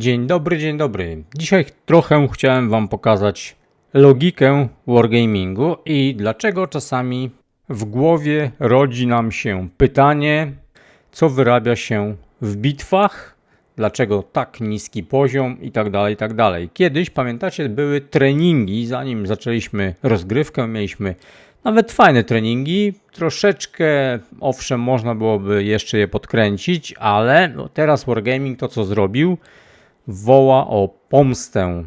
Dzień dobry, dzień dobry. Dzisiaj trochę chciałem Wam pokazać logikę wargamingu i dlaczego czasami w głowie rodzi nam się pytanie, co wyrabia się w bitwach, dlaczego tak niski poziom i tak dalej, i tak. Kiedyś, pamiętacie, były treningi, zanim zaczęliśmy rozgrywkę, mieliśmy nawet fajne treningi, troszeczkę, owszem, można byłoby jeszcze je podkręcić, ale no teraz Wargaming to, co zrobił, woła o pomstę.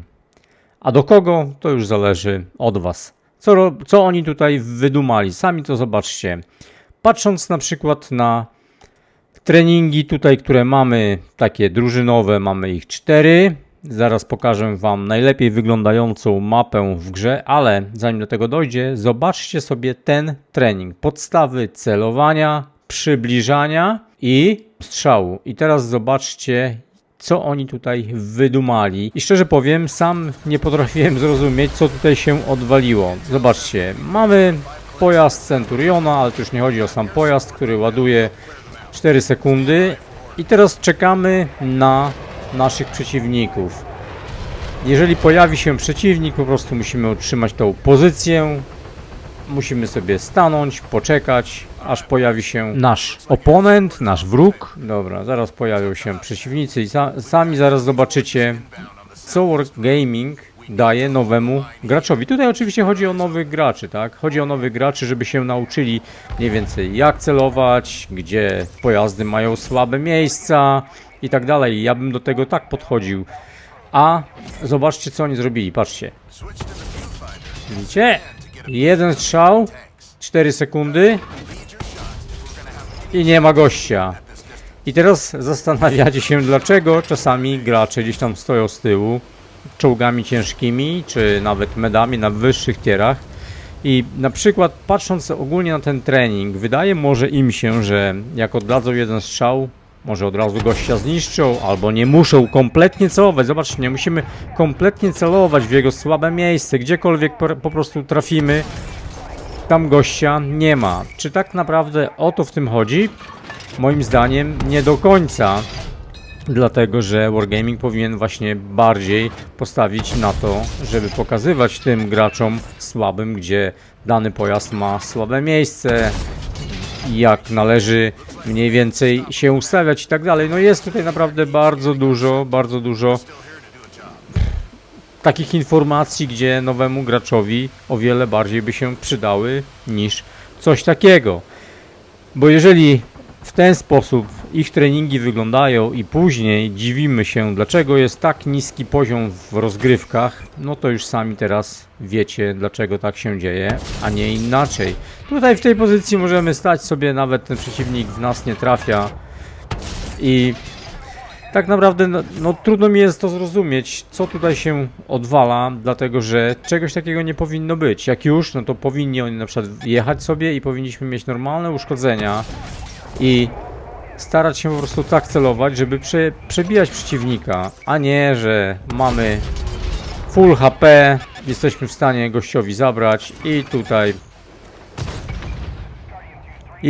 A do kogo, to już zależy od Was. Co, co oni tutaj wydumali? Sami to zobaczcie. Patrząc na przykład na treningi tutaj, które mamy, takie drużynowe, mamy ich cztery. Zaraz pokażę Wam najlepiej wyglądającą mapę w grze, ale zanim do tego dojdzie, zobaczcie sobie ten trening. Podstawy celowania, przybliżania i strzału. I teraz zobaczcie, co oni tutaj wydumali. I szczerze powiem, sam nie potrafiłem zrozumieć, co tutaj się odwaliło. Zobaczcie, mamy pojazd Centuriona, ale to już nie chodzi o sam pojazd, który ładuje 4 sekundy. I teraz czekamy na naszych przeciwników. Jeżeli pojawi się przeciwnik, po prostu musimy utrzymać tą pozycję. Musimy sobie stanąć, poczekać, aż pojawi się nasz oponent, nasz wróg. Dobra, zaraz pojawią się przeciwnicy i sa sami zaraz zobaczycie, co Wargaming daje nowemu graczowi. Tutaj oczywiście chodzi o nowych graczy, tak? Chodzi o nowych graczy, żeby się nauczyli mniej więcej jak celować, gdzie pojazdy mają słabe miejsca i tak dalej. Ja bym do tego tak podchodził. A zobaczcie, co oni zrobili. Patrzcie. Widzicie? Jeden strzał, 4 sekundy i nie ma gościa. I teraz zastanawiacie się, dlaczego czasami gracze gdzieś tam stoją z tyłu, czołgami ciężkimi, czy nawet medami na wyższych tierach. I na przykład patrząc ogólnie na ten trening, wydaje może im się, że jak oddadzą jeden strzał, może od razu gościa zniszczą, albo nie muszą kompletnie celować. Zobaczcie, nie musimy kompletnie celować w jego słabe miejsce. Gdziekolwiek po, po prostu trafimy, tam gościa nie ma. Czy tak naprawdę o to w tym chodzi? Moim zdaniem nie do końca. Dlatego, że Wargaming powinien właśnie bardziej postawić na to, żeby pokazywać tym graczom słabym, gdzie dany pojazd ma słabe miejsce, jak należy mniej więcej się ustawiać i tak dalej. No jest tutaj naprawdę bardzo dużo, bardzo dużo takich informacji, gdzie nowemu graczowi o wiele bardziej by się przydały niż coś takiego. Bo jeżeli w ten sposób ich treningi wyglądają i później dziwimy się, dlaczego jest tak niski poziom w rozgrywkach, no to już sami teraz wiecie, dlaczego tak się dzieje, a nie inaczej. Tutaj w tej pozycji możemy stać sobie, nawet ten przeciwnik w nas nie trafia i tak naprawdę no, no, trudno mi jest to zrozumieć, co tutaj się odwala, dlatego że czegoś takiego nie powinno być. Jak już, no to powinni oni na przykład jechać sobie i powinniśmy mieć normalne uszkodzenia i starać się po prostu tak celować, żeby prze, przebijać przeciwnika, a nie, że mamy full HP, jesteśmy w stanie gościowi zabrać i tutaj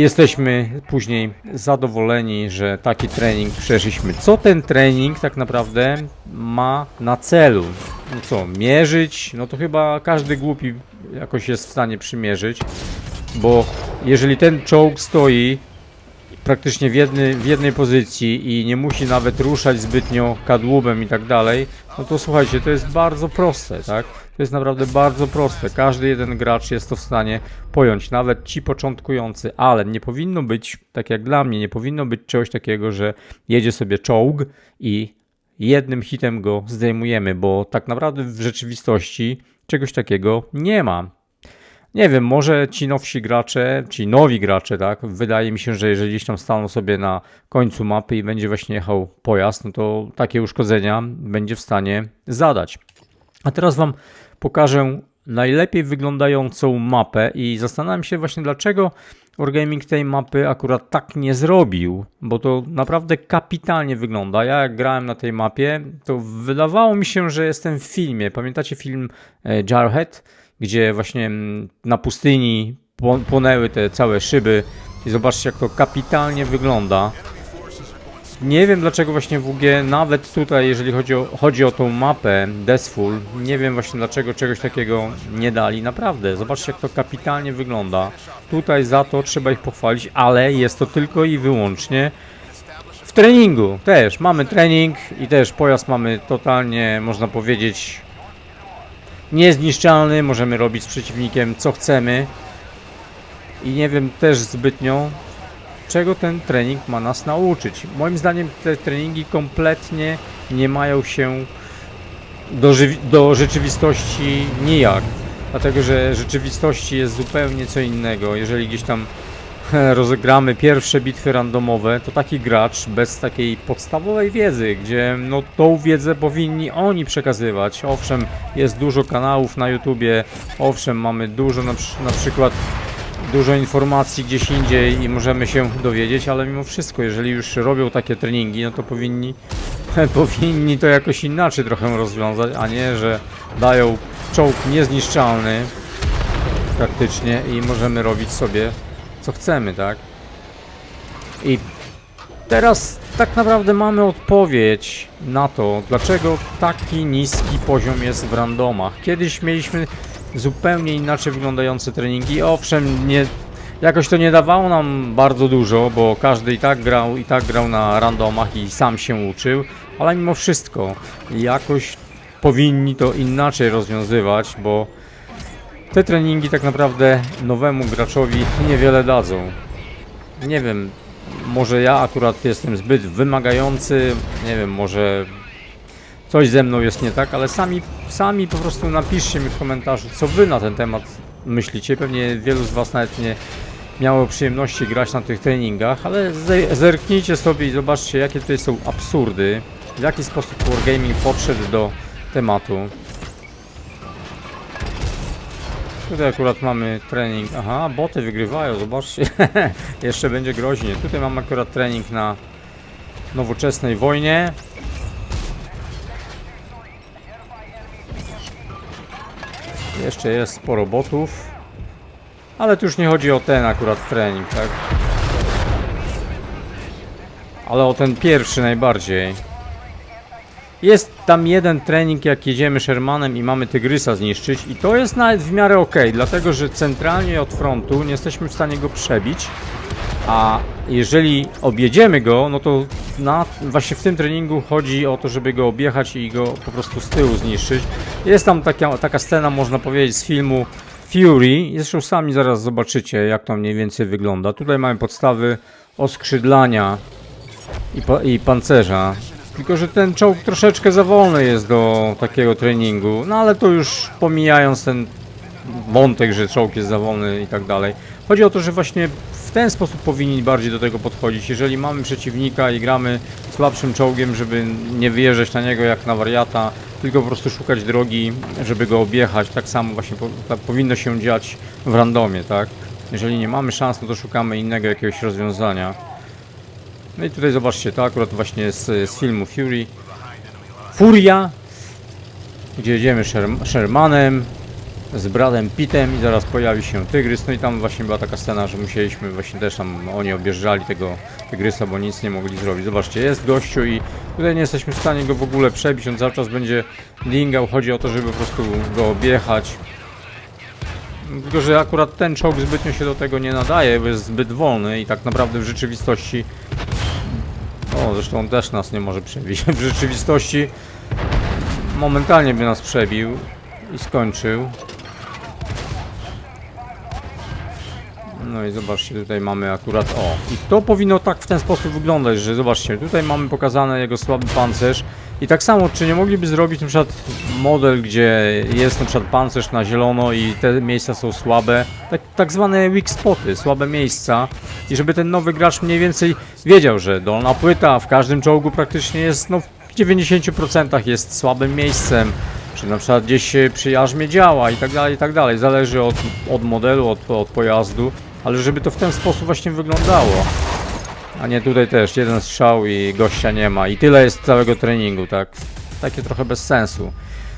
jesteśmy później zadowoleni, że taki trening przeszliśmy. Co ten trening tak naprawdę ma na celu? No co, mierzyć? No to chyba każdy głupi jakoś jest w stanie przymierzyć, bo jeżeli ten czołg stoi praktycznie w, jedny, w jednej pozycji i nie musi nawet ruszać zbytnio kadłubem i tak dalej, no to słuchajcie, to jest bardzo proste, tak? To jest naprawdę bardzo proste. Każdy jeden gracz jest to w stanie pojąć, nawet ci początkujący, ale nie powinno być, tak jak dla mnie, nie powinno być czegoś takiego, że jedzie sobie czołg i jednym hitem go zdejmujemy, bo tak naprawdę w rzeczywistości czegoś takiego nie ma. Nie wiem, może ci nowsi gracze, ci nowi gracze, tak? Wydaje mi się, że jeżeli gdzieś tam staną sobie na końcu mapy i będzie właśnie jechał pojazd, no to takie uszkodzenia będzie w stanie zadać. A teraz Wam pokażę najlepiej wyglądającą mapę i zastanawiam się właśnie dlaczego Wargaming tej mapy akurat tak nie zrobił, bo to naprawdę kapitalnie wygląda. Ja jak grałem na tej mapie, to wydawało mi się, że jestem w filmie. Pamiętacie film e, Jarhead, gdzie właśnie mm, na pustyni pło- płonęły te całe szyby i zobaczcie jak to kapitalnie wygląda. nie wiem dlaczego właśnie WG, nawet tutaj, jeżeli chodzi o, chodzi o tą mapę Deathful, nie wiem właśnie dlaczego czegoś takiego nie dali. Naprawdę, zobaczcie jak to kapitalnie wygląda. Tutaj za to trzeba ich pochwalić, ale jest to tylko i wyłącznie w treningu też. Mamy trening i też pojazd mamy totalnie, można powiedzieć, niezniszczalny. Możemy robić z przeciwnikiem co chcemy. I nie wiem też zbytnio, czego ten trening ma nas nauczyć. Moim zdaniem te treningi kompletnie nie mają się do, do rzeczywistości nijak. Dlatego, że rzeczywistości jest zupełnie co innego. Jeżeli gdzieś tam rozegramy pierwsze bitwy randomowe, to taki gracz bez takiej podstawowej wiedzy, gdzie no tą wiedzę powinni oni przekazywać. Owszem, jest dużo kanałów na YouTubie, owszem, mamy dużo na, na przykład dużo informacji gdzieś indziej i możemy się dowiedzieć, ale mimo wszystko, jeżeli już robią takie treningi, no to powinni, powinni to jakoś inaczej trochę rozwiązać, a nie, że dają czołg niezniszczalny praktycznie i możemy robić sobie co chcemy, tak? I teraz tak naprawdę mamy odpowiedź na to, dlaczego taki niski poziom jest w randomach. Kiedyś mieliśmy zupełnie inaczej wyglądające treningi. Owszem, nie, jakoś to nie dawało nam bardzo dużo, bo każdy i tak grał, i tak grał na randomach i sam się uczył, ale mimo wszystko jakoś powinni to inaczej rozwiązywać, bo te treningi tak naprawdę nowemu graczowi niewiele dadzą. Nie wiem, może ja akurat jestem zbyt wymagający, nie wiem, może coś ze mną jest nie tak, ale sami, sami po prostu napiszcie mi w komentarzu, co wy na ten temat myślicie. Pewnie wielu z was nawet nie miało przyjemności grać na tych treningach, ale ze- zerknijcie sobie i zobaczcie, jakie tutaj są absurdy, w jaki sposób Wargaming podszedł do tematu. Tutaj akurat mamy trening. Aha, boty wygrywają, zobaczcie. Jeszcze będzie groźnie. Tutaj mamy akurat trening na nowoczesnej wojnie. Jeszcze jest sporo botów. Ale tu już nie chodzi o ten akurat trening, tak? Ale o ten pierwszy najbardziej. Jest tam jeden trening, jak jedziemy Shermanem i mamy Tygrysa zniszczyć i to jest nawet w miarę ok, dlatego że centralnie od frontu nie jesteśmy w stanie go przebić, a jeżeli objedziemy go, no to na, właśnie w tym treningu chodzi o to, żeby go objechać i go po prostu z tyłu zniszczyć. Jest tam taka, taka scena, można powiedzieć, z filmu Fury, zresztą sami zaraz zobaczycie, jak to mniej więcej wygląda. Tutaj mamy podstawy oskrzydlania i, pa, i pancerza. Tylko, że ten czołg troszeczkę za wolny jest do takiego treningu. No ale to już pomijając ten wątek, że czołg jest za wolny i tak dalej. Chodzi o to, że właśnie w ten sposób powinni bardziej do tego podchodzić. Jeżeli mamy przeciwnika i gramy słabszym czołgiem, żeby nie wyjeżdżać na niego jak na wariata, tylko po prostu szukać drogi, żeby go objechać. Tak samo właśnie po, tak powinno się dziać w randomie, tak? Jeżeli nie mamy szans, no to szukamy innego jakiegoś rozwiązania. No i tutaj zobaczcie, to akurat właśnie z, z filmu Fury. Furia, gdzie jedziemy Sherm- Shermanem, z Bradem Pittem i zaraz pojawi się Tygrys. No i tam właśnie była taka scena, że musieliśmy właśnie też tam oni objeżdżali tego Tygrysa, bo nic nie mogli zrobić. Zobaczcie, jest gościu i tutaj nie jesteśmy w stanie go w ogóle przebić. On cały czas będzie dingał. Chodzi o to, żeby po prostu go objechać. Tylko, że akurat ten czołg zbytnio się do tego nie nadaje, bo jest zbyt wolny i tak naprawdę w rzeczywistości zresztą on też nas nie może przebić. W rzeczywistości momentalnie by nas przebił i skończył. No i zobaczcie, tutaj mamy akurat o. I to powinno tak w ten sposób wyglądać, że zobaczcie, tutaj mamy pokazane jego słaby pancerz. I tak samo, czy nie mogliby zrobić na przykład model, gdzie jest na przykład pancerz na zielono i te miejsca są słabe, tak, tak zwane weak spoty, słabe miejsca. I żeby ten nowy gracz mniej więcej wiedział, że dolna płyta w każdym czołgu praktycznie jest, no w 90% jest słabym miejscem, czy na przykład gdzieś przy jarzmie działa i tak dalej, i tak dalej, zależy od, od modelu, od, od pojazdu, ale żeby to w ten sposób właśnie wyglądało. A nie tutaj też jeden strzał i gościa nie ma. I tyle jest całego treningu, tak? Takie trochę bez sensu.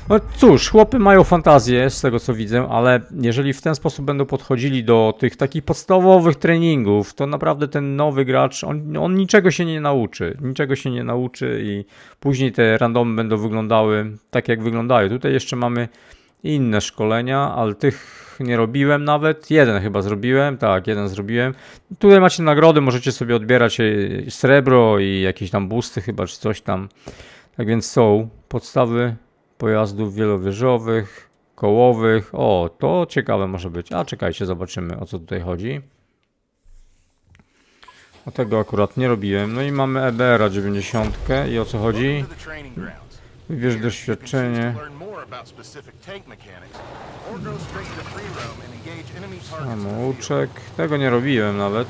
No cóż, chłopy mają fantazję z tego co widzę, ale jeżeli w ten sposób będą podchodzili do tych takich podstawowych treningów, to naprawdę ten nowy gracz, on, on niczego się nie nauczy. Niczego się nie nauczy i później te randomy będą wyglądały tak jak wyglądają. Tutaj jeszcze mamy inne szkolenia, ale tych nie robiłem nawet. Jeden chyba zrobiłem, tak, jeden zrobiłem. Tutaj macie nagrody, możecie sobie odbierać e, srebro i jakieś tam busty chyba, czy coś tam. Tak więc są podstawy pojazdów wielowieżowych, kołowych. O, to ciekawe może być. A czekajcie, zobaczymy o co tutaj chodzi. O tego akurat nie robiłem. No i mamy EBR-a 90 i o co chodzi? Wybierz doświadczenie. Samouczek. Tego nie robiłem nawet.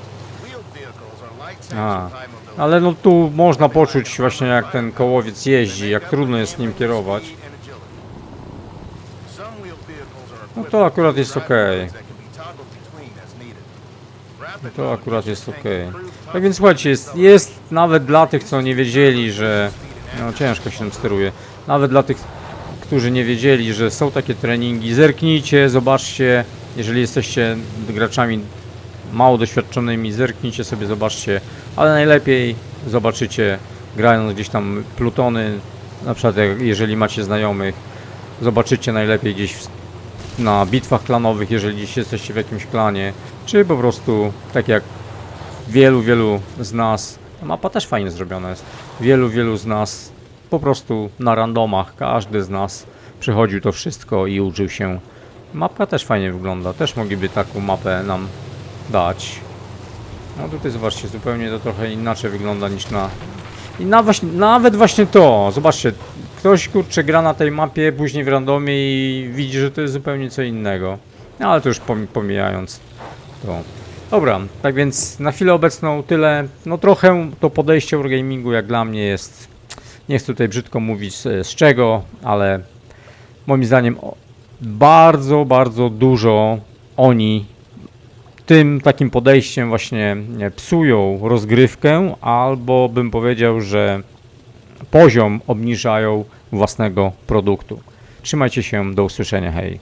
A, ale no tu można poczuć właśnie jak ten kołowiec jeździ, jak trudno jest nim kierować. No to akurat jest. No To akurat jest ok. Tak więc słuchajcie, jest, jest nawet dla tych, co nie wiedzieli, że. No ciężko się tym steruje. Nawet dla tych, którzy nie wiedzieli, że są takie treningi. Zerknijcie, zobaczcie. Jeżeli jesteście graczami mało doświadczonymi, zerknijcie sobie, zobaczcie. Ale najlepiej zobaczycie, grając gdzieś tam plutony. Na przykład, jeżeli macie znajomych, zobaczycie najlepiej gdzieś na bitwach klanowych, jeżeli gdzieś jesteście w jakimś klanie, czy po prostu tak jak wielu, wielu z nas, mapa też fajnie zrobiona jest, wielu, wielu z nas po prostu na randomach, każdy z nas przechodził to wszystko i uczył się. Mapka też fajnie wygląda, też mogliby taką mapę nam dać. No tutaj zobaczcie, zupełnie to trochę inaczej wygląda niż na... I na właśnie, nawet właśnie to, zobaczcie, ktoś kurczę gra na tej mapie, później w randomie i widzi, że to jest zupełnie co innego. No, ale to już pom- pomijając to. Dobra, tak więc na chwilę obecną tyle. No trochę to podejście Wargamingu jak dla mnie jest, nie chcę tutaj brzydko mówić z, z czego, ale moim zdaniem bardzo, bardzo dużo oni tym takim podejściem właśnie nie, psują rozgrywkę, albo bym powiedział, że poziom obniżają własnego produktu. Trzymajcie się, do usłyszenia, hej.